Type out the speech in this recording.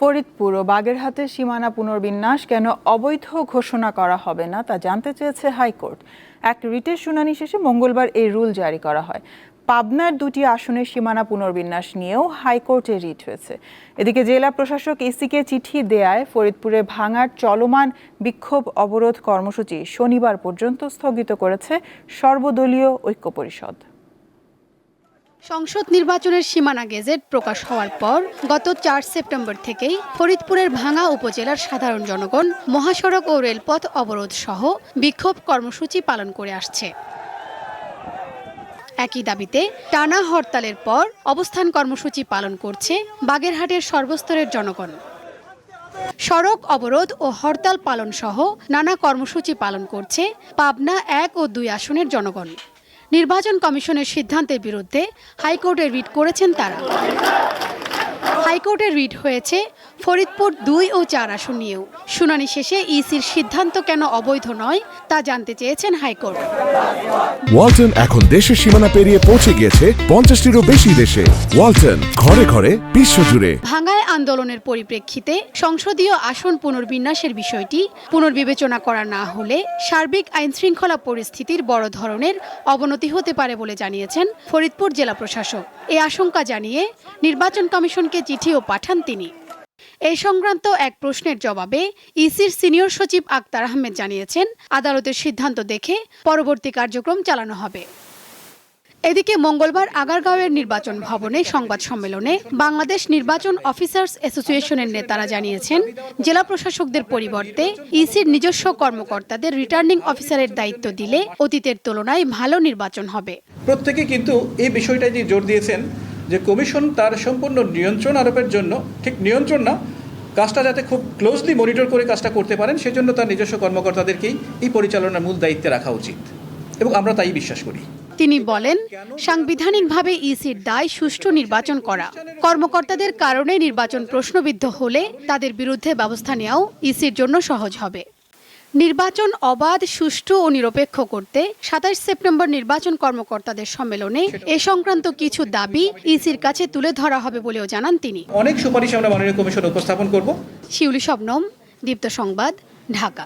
ফরিদপুর ও বাগেরহাটের সীমানা পুনর্বিন্যাস কেন অবৈধ ঘোষণা করা হবে না তা জানতে চেয়েছে হাইকোর্ট। এক রিটের শুনানি শেষে মঙ্গলবার এই রুল জারি করা হয়। পাবনার দুটি আসনের সীমানা পুনর্বিন্যাস নিয়েও হাইকোর্টে রিট হয়েছে। এদিকে জেলা প্রশাসক ইসিকে চিঠি দেয়ায় ফরিদপুরে ভাঙার চলমান বিক্ষোভ অবরোধ কর্মসূচি শনিবার পর্যন্ত স্থগিত করেছে সর্বদলীয় ঐক্য পরিষদ। সংসদ নির্বাচনের সীমানা গেজেট প্রকাশ হওয়ার পর গত চার সেপ্টেম্বর থেকেই ফরিদপুরের ভাঙা উপজেলার সাধারণ জনগণ, মহাসড়ক ও রেলপথ অবরোধ সহ বিক্ষোভ কর্মসূচি পালন করে আসছে। একই দাবিতে টানা হরতালের পর অবস্থান কর্মসূচি পালন করছে বাগেরহাটের সর্বস্তরের জনগণ। সড়ক অবরোধ ও হরতাল পালন সহ নানা কর্মসূচি পালন করছে পাবনা এক ও দুই আসনের জনগণ। নির্বাচন কমিশনের সিদ্ধান্তের বিরুদ্ধে হাইকোর্টে রিট করেছেন তারা। হাইকোর্টে রিট হয়েছে ফরিদপুর দুই ও চার আসন নিয়েও। শুনানি শেষে ইসির সিদ্ধান্ত কেন অবৈধ নয় তা জানতে চেয়েছেন হাইকোর্ট। ওয়ালটন এখন দেশের সীমানা পেরিয়ে পৌঁছে গিয়েছে পঞ্চাশটিরও বেশি দেশে। ওয়ালটন ঘরে ঘরে বিশ্বজুড়ে। ভাঙায় আন্দোলনের পরিপ্রেক্ষিতে সংসদীয় আসন পুনর্বিন্যাসের বিষয়টি পুনর্বিবেচনা করা না হলে সার্বিক আইন শৃঙ্খলা পরিস্থিতির বড় ধরনের অবনতি হতে পারে বলে জানিয়েছেন ফরিদপুর জেলা প্রশাসক। এ আশঙ্কা জানিয়ে নির্বাচন কমিশনকে চিঠিও পাঠান তিনি। এই সংক্রান্ত এক প্রশ্নের জবাবে ইসির সিনিয়র সচিব আক্তার আহমেদ জানিয়েছেন, আদালতের সিদ্ধান্ত দেখে পরবর্তী কার্যক্রম চালানো হবে। এদিকে মঙ্গলবার আগারগাঁওয়ের নির্বাচন ভবনে সংবাদ সম্মেলনে বাংলাদেশ নির্বাচন অফিসার্স অ্যাসোসিয়েশনের নেতারা জানিয়েছেন, জেলা প্রশাসকদের পরিবর্তে ইসির নিজস্ব কর্মকর্তাদের রিটার্নিং অফিসারের দায়িত্ব দিলে অতীতের তুলনায় ভালো নির্বাচন হবে। প্রত্যেকে কিন্তু এই বিষয়টা যে জোর দিয়েছেন যে কমিশন তার সম্পূর্ণ নিয়ন্ত্রণ আরোপের জন্য, ঠিক নিয়ন্ত্রণ না, কাজটা যাতে খুব ক্লোজলি মনিটর করে কাজটা করতে পারেন, সেজন্য তার নিজস্ব কর্মকর্তাদেরকেই এই পরিচালনার মূল দায়িত্বে রাখা উচিত। এবং আমরা তাই বিশ্বাস করি। তিনি বলেন, সাংবিধানিকভাবে ইসির দায় সুষ্ঠু নির্বাচন করা। কর্মকর্তাদের কারণে নির্বাচন প্রশ্নবিদ্ধ হলে তাদের বিরুদ্ধে ব্যবস্থা নেওয়াও ইসির জন্য সহজ হবে। নির্বাচন অবাধ সুষ্ঠু ও নিরপেক্ষ করতে সাতাশ সেপ্টেম্বর নির্বাচন কর্মকর্তাদের সম্মেলনে এ সংক্রান্ত কিছু দাবি ইসির কাছে তুলে ধরা হবে বলেও জানান তিনি। অনেক সুপারিশ আমরা মাননীয় কমিশন উপস্থাপন করব। শিউলি শবনম দীপ্ত সংবাদ ঢাকা।